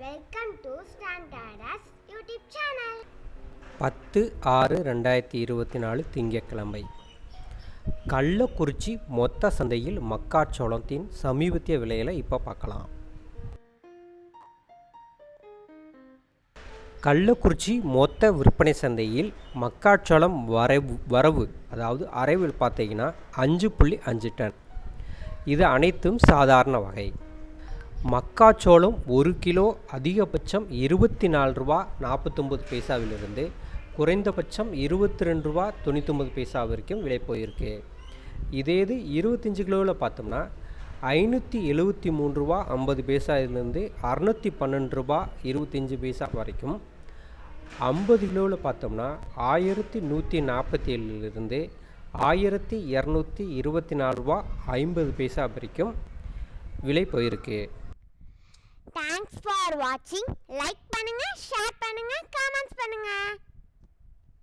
Welcome to standards YouTube channel பத்து ஆறு ரெண்டாயிரத்தி இருபத்தி நாலு திங்கட்கிழமை. கள்ளக்குறிச்சி மொத்த சந்தையில் மக்காச்சோளத்தின் சமீபத்திய விலையில இப்போ பார்க்கலாம். கள்ளக்குறிச்சி மொத்த விற்பனை சந்தையில் மக்காச்சோளம் வரவு வரவு அதாவது அரைவில் பார்த்தீங்கன்னா அஞ்சு புள்ளி அஞ்சு டன். இது அனைத்தும் சாதாரண வகை. மக்காச்சோளம் ஒரு கிலோ அதிகபட்சம் இருபத்தி நாலு ரூபா நாற்பத்தொம்பது பைசாவிலிருந்து குறைந்தபட்சம் இருபத்தி ரெண்டு ரூபா தொண்ணூத்தொம்பது பைசா வரைக்கும் விலை போயிருக்கு. இதே இது இருபத்தஞ்சி கிலோவில் பார்த்தோம்னா ஐநூற்றி எழுபத்தி மூணு ரூபா ஐம்பது பைசாவிலேருந்து அறநூற்றி பன்னெண்டு ரூபா இருபத்தஞ்சி பைசா வரைக்கும் ஐம்பது கிலோவில் பார்த்தோம்னா ஆயிரத்தி நூற்றி நாற்பத்தி ஏழுலேருந்து ஆயிரத்தி இரநூத்தி இருபத்தி நாலு ரூபா ஐம்பது பைசா வரைக்கும் விலை போயிருக்கு. தேங்க்ஸ் ஃபார் வாட்சிங் லைக் பண்ணுங்கள் ஷேர் பண்ணுங்கள் கமெண்ட்